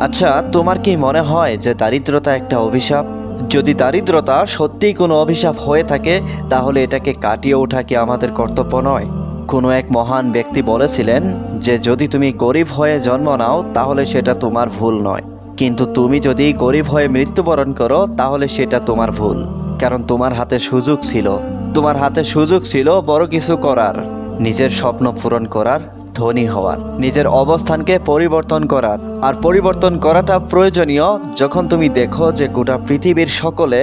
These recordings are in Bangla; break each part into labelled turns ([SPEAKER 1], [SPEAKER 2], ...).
[SPEAKER 1] আচ্ছা তোমার কি মনে হয় যে দারিদ্রতা একটা অভিশাপ? যদি দারিদ্রতা সত্যিই কোনো অভিশাপ হয়ে থাকে, তাহলে এটাকে কাটিয়ে ওঠা কি আমাদের কর্তব্য নয়? কোনো এক মহান ব্যক্তি বলেছিলেন যে, যদি তুমি গরিব হয়ে জন্ম নাও, তাহলে সেটা তোমার ভুল নয়। কিন্তু তুমি যদি গরিব হয়ে মৃত্যুবরণ করো, তাহলে সেটা তোমার ভুল। কারণ তোমার হাতে সুযোগ ছিল। তোমার হাতে সুযোগ ছিল বড় কিছু করার। নিজের স্বপ্ন পূরণ করার ধনী হওয়ার, নিজের অবস্থানকে পরিবর্তন করার। আর পরিবর্তন করাটা প্রয়োজনীয় যখন তুমি দেখো যে গোটা পৃথিবীর সকলে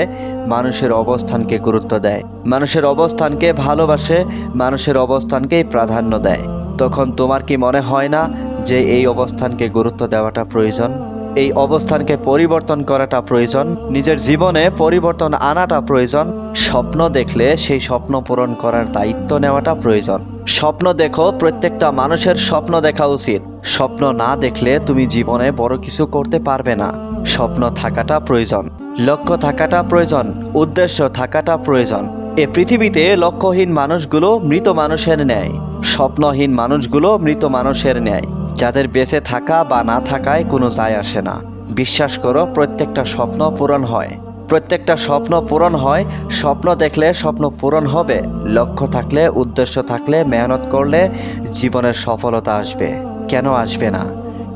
[SPEAKER 1] মানুষের অবস্থানকে গুরুত্ব দেয়, মানুষের অবস্থানকে ভালোবাসে, মানুষের অবস্থানকেই প্রাধান্য দেয়। তখন তোমার কি মনে হয় না যে এই অবস্থানকে গুরুত্ব দেওয়াটা প্রয়োজন? এই অবস্থানকে পরিবর্তন করাটা প্রয়োজন, নিজের জীবনে পরিবর্তন আনাটা প্রয়োজন, স্বপ্ন দেখলে সেই স্বপ্ন পূরণ করার দায়িত্ব নেওয়াটা প্রয়োজন। স্বপ্ন দেখো, প্রত্যেকটা মানুষের স্বপ্ন দেখা উচিত। স্বপ্ন না দেখলে তুমি জীবনে বড় কিছু করতে পারবে না। স্বপ্ন থাকাটা প্রয়োজন, লক্ষ্য থাকাটা প্রয়োজন, উদ্দেশ্য থাকাটা প্রয়োজন। এ পৃথিবীতে লক্ষ্যহীন মানুষগুলো মৃত মানুষের ন্যায়। স্বপ্নহীন মানুষগুলো মৃত মানুষের ন্যায়। যাদের বেঁচে থাকা বা না থাকায় কোনো যায় আসে না। বিশ্বাস করো, প্রত্যেকটা স্বপ্ন পূরণ হয়। প্রত্যেকটা স্বপ্ন পূরণ হয়, স্বপ্ন দেখলে স্বপ্ন পূরণ হবে, লক্ষ্য থাকলে, উদ্দেশ্য থাকলে, মেহনত করলে জীবনের সফলতা আসবে। কেন আসবে না?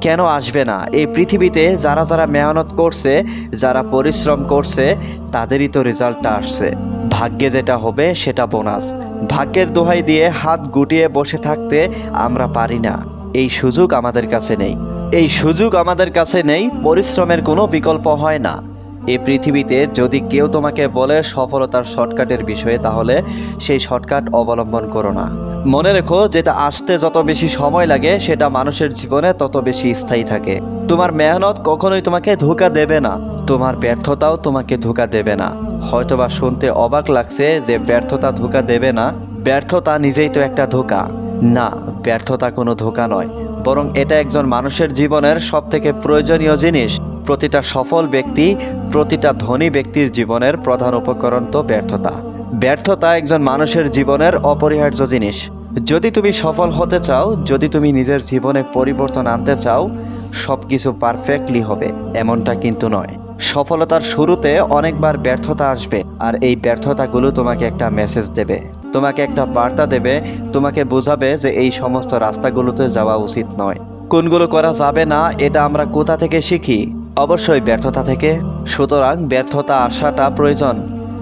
[SPEAKER 1] কেন আসবে না? এই পৃথিবীতে যারা যারা মেহনত করছে, যারা পরিশ্রম করছে, তাদেরই তো রেজাল্টটা আসছে। ভাগ্যে যেটা হবে, সেটা বোনাস। ভাগ্যের দোহাই দিয়ে হাত গুটিয়ে বসে থাকতে আমরা পারি না। এই সুযোগ আমাদের কাছে নেই। এই সুযোগ আমাদের কাছে নেই, পরিশ্রমের কোনো বিকল্প হয় না। এই পৃথিবীতে যদি কেউ তোমাকে বলে সফলতার শর্টকাটের বিষয়ে, তাহলে সেই শর্টকাট অবলম্বন করো না। মনে রেখো, যেটা আসতে যত বেশি সময় লাগে, সেটা মানুষের জীবনে তত বেশি স্থায়ী থাকে। তোমার মেহনত কখনোই তোমাকে ধোকা দেবে না। তোমার ব্যর্থতাও তোমাকে ধোকা দেবে না। হয়তোবা শুনতে অবাক লাগছে যে ব্যর্থতা ধোকা দেবে না। ব্যর্থতা নিজেই তো একটা ধোকা। না, ব্যর্থতা কোনো ধোকা নয়, বরং এটা একজন মানুষের জীবনের সবথেকে প্রয়োজনীয় জিনিস। প্রতিটা সফল ব্যক্তি, প্রতিটা ধনী ব্যক্তির জীবনের প্রধান উপকরণ তো ব্যর্থতা। ব্যর্থতা একজন মানুষের জীবনের অপরিহার্য জিনিস। যদি তুমি সফল হতে চাও, যদি তুমি নিজের জীবনে পরিবর্তন আনতে চাও সব কিছু পারফেক্টলি হবে, এমনটা কিন্তু নয়। সফলতার শুরুতে অনেকবার ব্যর্থতা আসবে, আর এই ব্যর্থতাগুলো তোমাকে একটা মেসেজ দেবে। তোমাকে একটা বার্তা দেবে, তোমাকে বোঝাবে যে এই সমস্ত রাস্তাগুলোতে যাওয়া উচিত নয়। কোনগুলো করা যাবে না, এটা আমরা কোথা থেকে শিখি? অবশ্যই ব্যর্থতা থেকে। সুতরাং ব্যর্থতা আসাটা প্রয়োজন।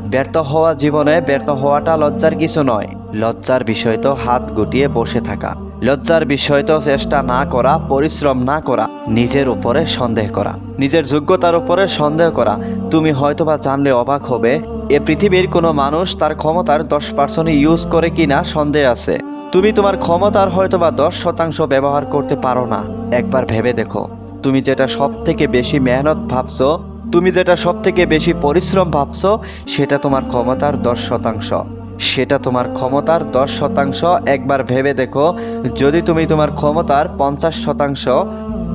[SPEAKER 1] ব্যর্থ হওয়া জীবনে ব্যর্থ হওয়াটা লজ্জার কিছু নয়। লজ্জার বিষয় তো হাত গুটিয়ে বসে থাকা। লজ্জার বিষয় তো চেষ্টা না করা পরিশ্রম না করা নিজের উপরে সন্দেহ করা নিজের যোগ্যতার উপরে সন্দেহ করা তুমি হয়তোবা জানলে অবাক হবে, এ পৃথিবীর কোনো মানুষ তার ক্ষমতার দশ পার্সেন্ট ইউজ করে কিনা সন্দেহ আছে। তুমি তোমার ক্ষমতার হয়তোবা দশ শতাংশ ব্যবহার করতে পারো না। একবার ভেবে দেখো, তুমি যেটা সব থেকে বেশি মেহনত ভাবছ, তুমি যেটা সব থেকে বেশি পরিশ্রম ভাবছ, সেটা তোমার ক্ষমতার দশ শতাংশ। সেটা তোমার ক্ষমতার দশ শতাংশ। একবার ভেবে দেখো, যদি তুমি তোমার ক্ষমতার পঞ্চাশ শতাংশ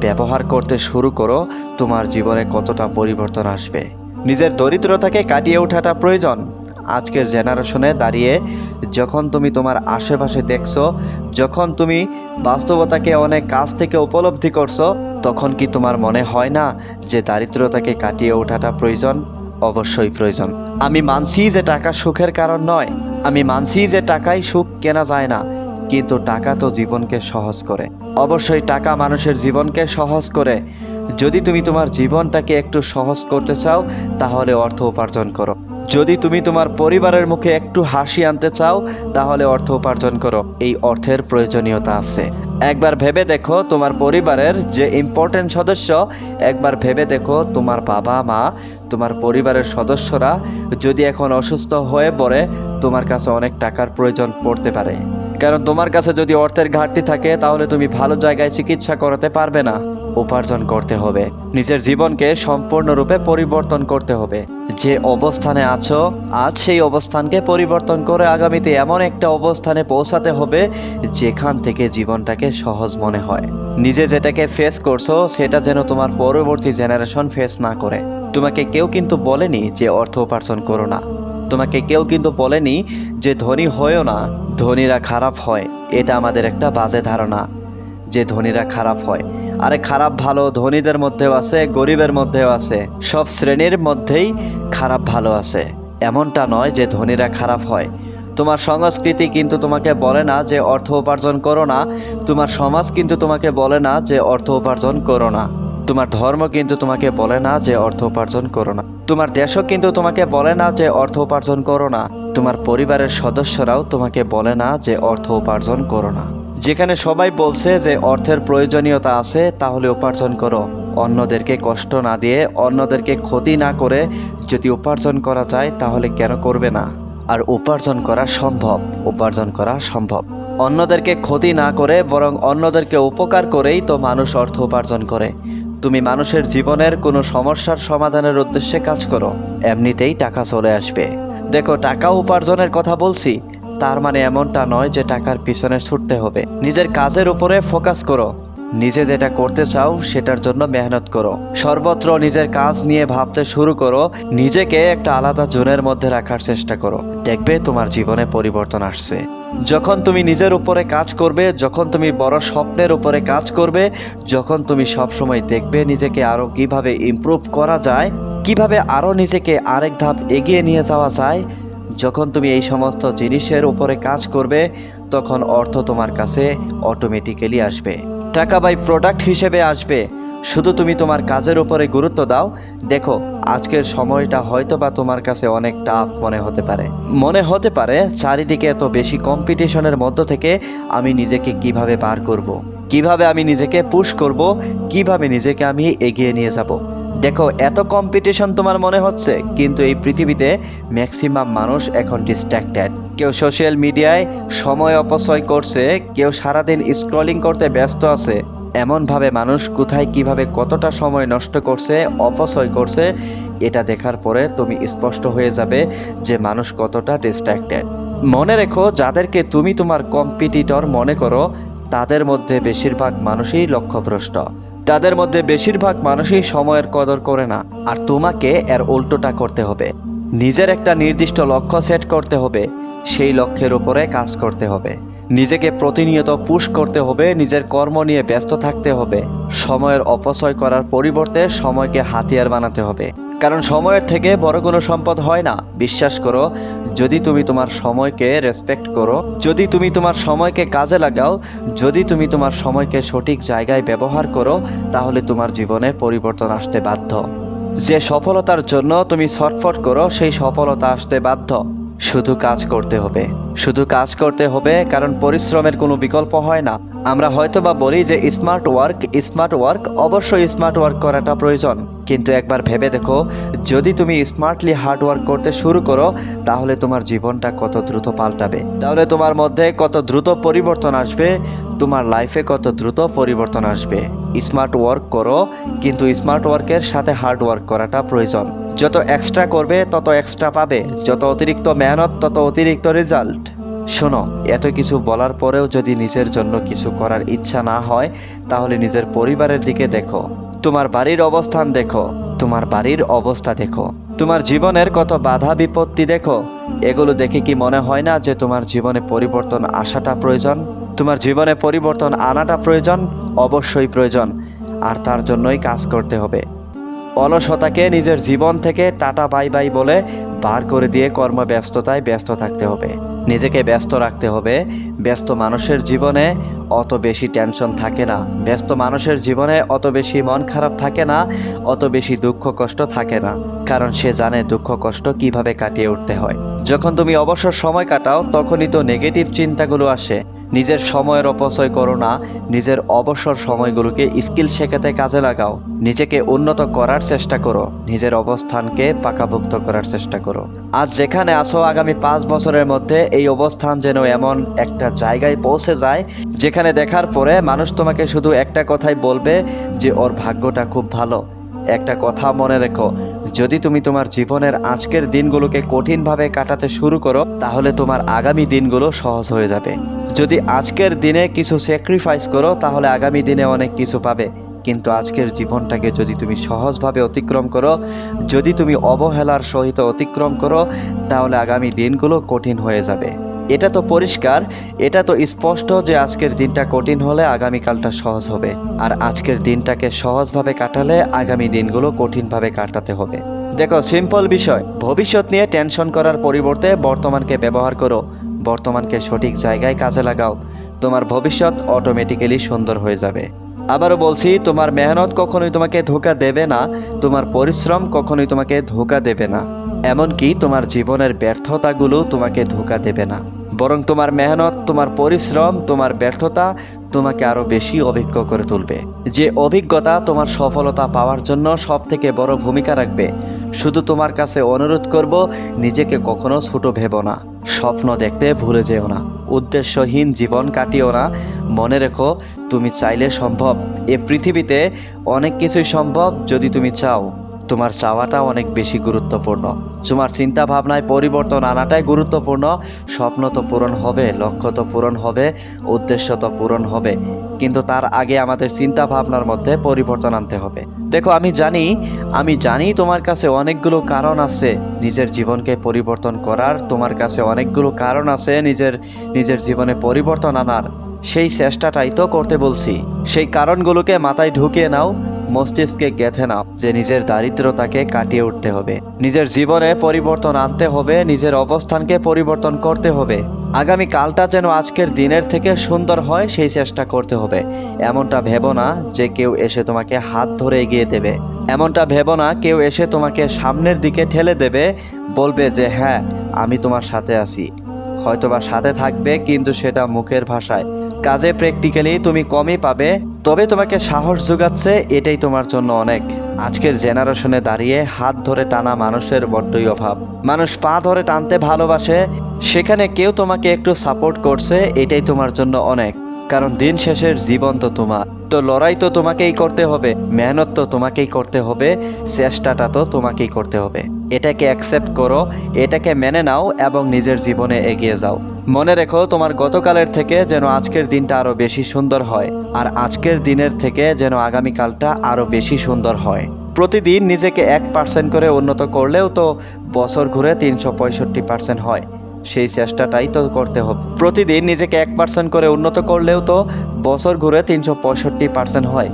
[SPEAKER 1] ব্যবহার করতে শুরু করো, তোমার জীবনে কতটা পরিবর্তন আসবে? নিজের দরিদ্রতাকে কাটিয়ে ওঠাটা প্রয়োজন। আজকের জেনারেশনে দাঁড়িয়ে যখন তুমি তোমার আশেপাশে দেখছ, যখন তুমি বাস্তবতাকে অনেক কাছ থেকে উপলব্ধি করছ, তখন কি তোমার মনে হয় না যে দারিদ্রতাকে কাটিয়ে ওঠাটা প্রয়োজন? অবশ্যই প্রয়োজন। আমি মানছি যে টাকা সুখের কারণ নয় আমি মানছি যে টাকায় সুখ কেনা যায় না, কিন্তু টাকা তো জীবনকে সহজ করে। অবশ্যই টাকা মানুষের জীবনকে সহজ করে। যদি তুমি তোমার জীবনটাকে একটু সহজ করতে চাও, তাহলে অর্থ উপার্জন করো। যদি তুমি তোমার পরিবারের মুখে একটু হাসি আনতে চাও, তাহলে অর্থ উপার্জন করো। এই অর্থের প্রয়োজনীয়তা আছে। একবার ভেবে দেখো তোমার পরিবারের যে ইম্পর্টেন্ট সদস্য, একবার ভেবে দেখো তোমার বাবা, মা, তোমার পরিবারের সদস্যরা যদি এখন অসুস্থ হয়ে পড়ে, তোমার কাছে অনেক টাকার প্রয়োজন পড়তে পারে। কারণ তোমার কাছে যদি অর্থের ঘাটতি থাকে, তাহলে তুমি ভালো জায়গায় চিকিৎসা করাতে পারবে না। উপার্জন করতে হবে। নিজের জীবনকে সম্পূর্ণরূপে পরিবর্তন করতে হবে। যে অবস্থানে আছো, আজ সেই অবস্থানকে পরিবর্তন করে আগামীতে এমন একটা অবস্থানে পৌঁছাতে হবে, যেখান থেকে জীবনটাকে সহজ মনে হয়। নিজে যেটাকে ফেস করছ, সেটা যেন তোমার পরবর্তী জেনারেশন ফেস না করে। তোমাকে কেউ কিন্তু বলেনি যে অর্থ উপার্জন করো না। তোমাকে কেউ কিন্তু বলেনি যে ধনী হয়েও না, ধনীরা খারাপ হয়। এটা আমাদের একটা বাজে ধারণা। যে ধনীরা খারাপ হয়। আরে খারাপ ভালো ধনীদের মধ্যেও আছে, গরিবের মধ্যেও আছে। সব শ্রেণির মধ্যেই খারাপ ভালো আছে। এমনটা নয় যে ধনীরা খারাপ হয়। তোমার সংস্কৃতি কিন্তু তোমাকে বলে না যে অর্থ উপার্জন করো না। তোমার সমাজ কিন্তু তোমাকে বলে না যে অর্থ উপার্জন করো না। তোমার ধর্ম কিন্তু তোমাকে বলে না যে অর্থ উপার্জন করো না। তোমার দেশও কিন্তু তোমাকে বলে না যে অর্থ উপার্জন করো না। তোমার পরিবারের সদস্যরাও তোমাকে বলে না যে অর্থ উপার্জন করো না। যেখানে সবাই বলছে যে অর্থের প্রয়োজনীয়তা আছে, তাহলে উপার্জন করো। অন্যদেরকে কষ্ট না দিয়ে, অন্যদেরকে ক্ষতি না করে যদি উপার্জন করা যায়, তাহলে কেন করবে না? আর উপার্জন করা সম্ভব, উপার্জন করা সম্ভব। অন্যদেরকে ক্ষতি না করে, বরং অন্যদেরকে উপকার করেই তো মানুষ অর্থ উপার্জন করে। তুমি মানুষের জীবনের কোনো সমস্যার সমাধানের উদ্দেশ্যে কাজ করো, এমনিতেই টাকা চলে আসবে। দেখো, টাকা উপার্জনের কথা বলছি তার মানে এমনটা নয় যে টাকার পিছনে ছুটতে হবে। নিজের কাজের উপরে ফোকাস করো। নিজে যেটা করতে চাও, সেটার জন্য মেহনত করো। সর্বত্র নিজের কাজ নিয়ে ভাবতে শুরু করো। নিজেকে একটা আলাদা জোনের মধ্যে রাখার চেষ্টা করো। দেখবে তোমার জীবনে পরিবর্তন আসছে। যখন তুমি নিজের উপরে কাজ করবে, যখন তুমি বড় স্বপ্নের উপরে কাজ করবে, যখন তুমি সবসময় দেখবে নিজেকে আরও কীভাবে ইমপ্রুভ করা যায়, কীভাবে আরও নিজেকে আরেক ধাপ এগিয়ে নিয়ে যাওয়া যায় যখন তুমি এই সমস্ত জিনিসের উপরে কাজ করবে, তখন অর্থ তোমার কাছে অটোমেটিক্যালি আসবে। টাকা বাই প্রোডাক্ট হিসেবে আসবে। শুধু তুমি তোমার কাজের উপরে গুরুত্ব দাও। দেখো, আজকের সময়টা হয়তো বা তোমার কাছে অনেক টাফ মনে হতে পারে। মনে হতে পারে, চারিদিকে এত বেশি কম্পিটিশনের মধ্য থেকে আমি নিজেকে কীভাবে বার করব। কীভাবে আমি নিজেকে পুশ করব? কীভাবে নিজেকে আমি এগিয়ে নিয়ে যাব? দেখো, এত কম্পিটিশন তোমার মনে হচ্ছে, কিন্তু এই পৃথিবীতে ম্যাক্সিমাম মানুষ এখন ডিস্ট্র্যাক্টেড কেউ সোশ্যাল মিডিয়ায় সময় অপচয় করছে, কেউ সারাদিন স্ক্রলিং করতে ব্যস্ত আছে। এমনভাবে মানুষ কোথায় কীভাবে কতটা সময় নষ্ট করছে, অপচয় করছে, এটা দেখার পরে তুমি স্পষ্ট হয়ে যাবে যে মানুষ কতটা ডিস্ট্র্যাক্টেড মনে রেখো, যাদেরকে তুমি তোমার কম্পিটিটর মনে করো, তাদের মধ্যে বেশিরভাগ মানুষই লক্ষ্যভ্রষ্ট। তাদের মধ্যে বেশিরভাগ মানুষই সময়ের কদর করে না, আর তোমাকে এর উল্টোটা করতে হবে। নিজের একটা নির্দিষ্ট লক্ষ্য সেট করতে হবে, সেই লক্ষ্যের উপরে কাজ করতে হবে। নিজেকে প্রতিনিয়ত পুশ করতে হবে, নিজের কর্ম নিয়ে ব্যস্ত থাকতে হবে। সময়ের অপচয় করার পরিবর্তে সময়কে হাতিয়ার বানাতে হবে। কারণ সময়ের থেকে বড় কোনো সম্পদ হয় না। বিশ্বাস করো, যদি তুমি তোমার সময়কে রেসপেক্ট করো, যদি তুমি তোমার সময়কে কাজে লাগাও, যদি তুমি তোমার সময়কে সঠিক জায়গায় ব্যবহার করো, তাহলে তোমার জীবনে পরিবর্তন আসতে বাধ্য। যে সফলতার জন্য তুমি ছটফট করো, সেই সফলতা আসতে বাধ্য। শুধু কাজ করতে হবে। শুধু কাজ করতে হবে কারণ পরিশ্রমের কোনো বিকল্প হয় না। আমরা হয়তো বা বলি যে স্মার্ট ওয়ার্ক স্মার্ট ওয়ার্ক অবশ্যই স্মার্ট ওয়ার্ক করাটা প্রয়োজন। কিন্তু একবার ভেবে দেখো, যদি তুমি স্মার্টলি হার্ড ওয়ার্ক করতে শুরু করো, তাহলে তোমার জীবনটা কত দ্রুত পাল্টাবে। তাহলে তোমার মধ্যে কত দ্রুত পরিবর্তন আসবে, তোমার লাইফে কত দ্রুত পরিবর্তন আসবে। স্মার্ট ওয়ার্ক করো, কিন্তু স্মার্ট ওয়ার্কের সাথে হার্ড ওয়ার্ক করাটা প্রয়োজন। যত এক্সট্রা করবে, তত এক্সট্রা পাবে। যত অতিরিক্ত মেহনত, তত অতিরিক্ত রেজাল্ট শোনো, এত কিছু বলার পরেও যদি নিজের জন্য কিছু করার ইচ্ছা না হয়, তাহলে নিজের পরিবারের দিকে দেখো। তোমার বাড়ির অবস্থান দেখো। তোমার বাড়ির অবস্থা দেখো। তোমার জীবনের কত বাধা বিপত্তি দেখো। এগুলো দেখে কি মনে হয় না যে তোমার জীবনে পরিবর্তন আসাটা প্রয়োজন? তোমার জীবনে পরিবর্তন আনাটা প্রয়োজন? অবশ্যই প্রয়োজন। আর তার জন্যই কাজ করতে হবে। অলসতাকে নিজের জীবন থেকে টাটা বাই বাই বলে বার করে দিয়ে কর্মব্যস্ততায় ব্যস্ত থাকতে হবে। নিজেকে ব্যস্ত রাখতে হবে। ব্যস্ত মানুষের জীবনে অত বেশি টেনশন থাকে না। ব্যস্ত মানুষের জীবনে অত বেশি মন খারাপ থাকে না, অত বেশি দুঃখ কষ্ট থাকে না। কারণ সে জানে দুঃখ কষ্ট কীভাবে কাটিয়ে উঠতে হয়। যখন তুমি অবসর সময় কাটাও, তখনই তো নেগেটিভ চিন্তাগুলো আসে। নিজের সময়ের অপচয় করো না, নিজের অবসর সময়গুলোকে স্কিল শেখাতে কাজে লাগাও। নিজেকে উন্নত করার চেষ্টা করো, নিজের অবস্থানকে পাকাভুক্ত করার চেষ্টা করো। আজ যেখানে আসো আগামী পাঁচ বছরের মধ্যে এই অবস্থান যেন এমন একটা জায়গায় পৌঁছে যায়, যেখানে দেখার পরে মানুষ তোমাকে শুধু একটা কথাই বলবে যে, ওর ভাগ্যটা খুব ভালো। একটা কথা মনে রেখো, যদি তুমি তোমার জীবনের আজকের দিনগুলোকে কঠিনভাবে কাটাতে শুরু করো, তাহলে তোমার আগামী দিনগুলো সহজ হয়ে যাবে। যদি আজকের দিনে কিছু স্যাক্রিফাইস করো, তাহলে আগামী দিনে অনেক কিছু পাবে। কিন্তু আজকের জীবনটাকে যদি তুমি সহজভাবে অতিক্রম করো, যদি তুমি অবহেলার সহিত অতিক্রম করো, তাহলে আগামী দিনগুলো কঠিন হয়ে যাবে। এটা তো পরিষ্কার, এটা তো স্পষ্ট যে আজকের দিনটা কঠিন হলে আগামীকালটা সহজ হবে। আর আজকের দিনটাকে সহজভাবে কাটালে আগামী দিনগুলো কঠিনভাবে কাটাতে হবে। দেখো সিম্পল বিষয়। ভবিষ্যৎ নিয়ে টেনশন করার পরিবর্তে বর্তমানকে ব্যবহার করো। বর্তমানকে সঠিক জায়গায় কাজে লাগাও। তোমার ভবিষ্যৎ অটোমেটিক্যালি সুন্দর হয়ে যাবে। আবারও বলছি, তোমার মেহনত কখনোই তোমাকে ধোকা দেবে না, তোমার পরিশ্রম কখনোই তোমাকে ধোকা দেবে না। এমনকি তোমার জীবনের ব্যর্থতাগুলো তোমাকে ধোকা দেবে না। বরং তোমার মেহনত, তোমার পরিশ্রম, তোমার ব্যর্থতা তোমাকে আরও বেশি অভিজ্ঞ করে তুলবে। যে অভিজ্ঞতা তোমার সফলতা পাওয়ার জন্য সব থেকে বড় ভূমিকা রাখবে, শুধু তোমার কাছে অনুরোধ করব, নিজেকে কখনো ছোট ভেবো না। স্বপ্ন দেখতে ভুলে যেও না। উদ্দেশ্যহীন জীবন কাটিও না। মনে রেখো, তুমি চাইলে সম্ভব। এ পৃথিবীতে অনেক কিছুই সম্ভব যদি তুমি চাও। তোমার চাওয়াটা অনেক বেশি গুরুত্বপূর্ণ। তোমার চিন্তা ভাবনায় পরিবর্তন আনাটাই গুরুত্বপূর্ণ। স্বপ্ন তো পূরণ হবে, লক্ষ্য তো পূরণ হবে, উদ্দেশ্য তো পূরণ হবে। কিন্তু তার আগে আমাদের চিন্তা ভাবনার মধ্যে পরিবর্তন আনতে হবে। দেখো, আমি জানি আমি জানি তোমার কাছে অনেকগুলো কারণ আছে। নিজের জীবনকে পরিবর্তন করার তোমার কাছে অনেকগুলো কারণ আছে নিজের নিজের জীবনে পরিবর্তন আনার। সেই চেষ্টাটাই তো করতে বলছি। সেই কারণগুলোকে মাথায় ঢুকিয়ে নাও। মস্তিষ্কে গেঁথে নাও যে নিজের দারিদ্রতাকে কাটিয়ে উঠতে হবে। নিজের জীবনে পরিবর্তন আনতে হবে, নিজের অবস্থানকে পরিবর্তন করতে হবে। আগামী কালটা যেন আজকের দিনের থেকে সুন্দর হয়, সেই চেষ্টা করতে হবে। এমনটা ভেবো না যে কেউ এসে তোমাকে হাত ধরে এগিয়ে দেবে। এমনটা ভেবো না কেউ এসে তোমাকে সামনের দিকে ঠেলে দেবে, বলবে যে হ্যাঁ আমি তোমার সাথে আছি। হয়তোবা সাথে থাকবে, কিন্তু সেটা মুখের ভাষায়। কাজে প্র্যাকটিক্যালি তুমি কমই পাবে, তবে তোমাকে সাহস যোগাচ্ছে এটাই তোমার জন্য অনেক। আজকের জেনারেশনে দাঁড়িয়ে হাত ধরে টানা মানুষের বড্ডই অভাব। মানুষ পা ধরে টানতে ভালোবাসে, সেখানে কেউ তোমাকে একটু সাপোর্ট করছে, এটাই তোমার জন্য অনেক। কারণ দিন শেষের জীবন তো তোমার। তো লড়াই তো তোমাকেই করতে হবে, মেহনত তো তোমাকেই করতে হবে, চেষ্টাটা তো তোমাকেই করতে হবে। এটাকে অ্যাকসেপ্ট করো, এটাকে মেনে নাও এবং নিজের জীবনে এগিয়ে যাও। মনে রেখো, তোমার গতকালের থেকে যেন আজকের দিনটা আরও বেশি সুন্দর হয় আর আজকের দিনের থেকে যেন আগামীকালটা আরও বেশি সুন্দর হয়। প্রতিদিন নিজেকে এক পার্সেন্ট করে উন্নত করলেও তো বছর ঘুরে তিনশো পঁয়ষট্টি পার্সেন্ট হয়। সেই চেষ্টাটাই তো করতে হবে। প্রতিদিন নিজেকে এক পার্সেন্ট করে উন্নত করলেও তো বছর ঘুরে তিনশো পঁয়ষট্টি পার্সেন্ট হয়।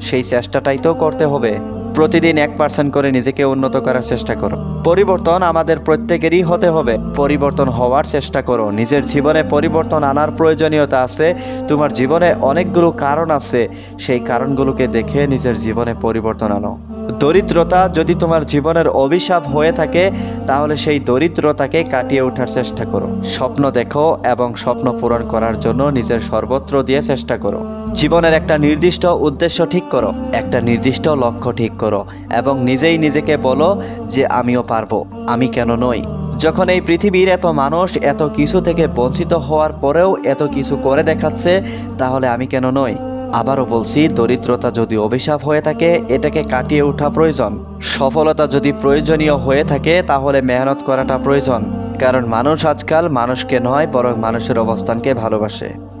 [SPEAKER 1] সেই চেষ্টাটাই তো করতে হবে। প্রতিদিন এক পার্সেন্ট করে নিজেকে উন্নত করার চেষ্টা করো। পরিবর্তন আমাদের প্রত্যেকেরই হতে হবে। পরিবর্তন হওয়ার চেষ্টা করো। নিজের জীবনে পরিবর্তন আনার প্রয়োজনীয়তা আছে। তোমার জীবনে অনেকগুলো কারণ আছে। সেই কারণগুলোকে দেখে নিজের জীবনে পরিবর্তন আনো। দরিদ্রতা যদি তোমার জীবনের অভিশাপ হয়ে থাকে, তাহলে সেই দরিদ্রতাকে কাটিয়ে ওঠার চেষ্টা করো। স্বপ্ন দেখো এবং স্বপ্ন পূরণ করার জন্য নিজের সর্বত্র দিয়ে চেষ্টা করো। জীবনের একটা নির্দিষ্ট উদ্দেশ্য ঠিক করো, একটা নির্দিষ্ট লক্ষ্য ঠিক করো এবং নিজেই নিজেকে বলো যে আমিও পারব, আমি কেন নই। যখন এই পৃথিবীর এত মানুষ এত কিছু থেকে বঞ্চিত হওয়ার পরেও এত কিছু করে দেখাচ্ছে, তাহলে আমি কেন নই? আবারও বলছি, দরিদ্রতা যদি অভিশাপ হয়ে থাকে, এটাকে কাটিয়ে ওঠা প্রয়োজন। সফলতা যদি প্রয়োজনীয় হয়ে থাকে, তাহলে মেহনত করাটা প্রয়োজন। কারণ মানুষ আজকাল মানুষকে নয়, বরং মানুষের অবস্থানকে ভালোবাসে।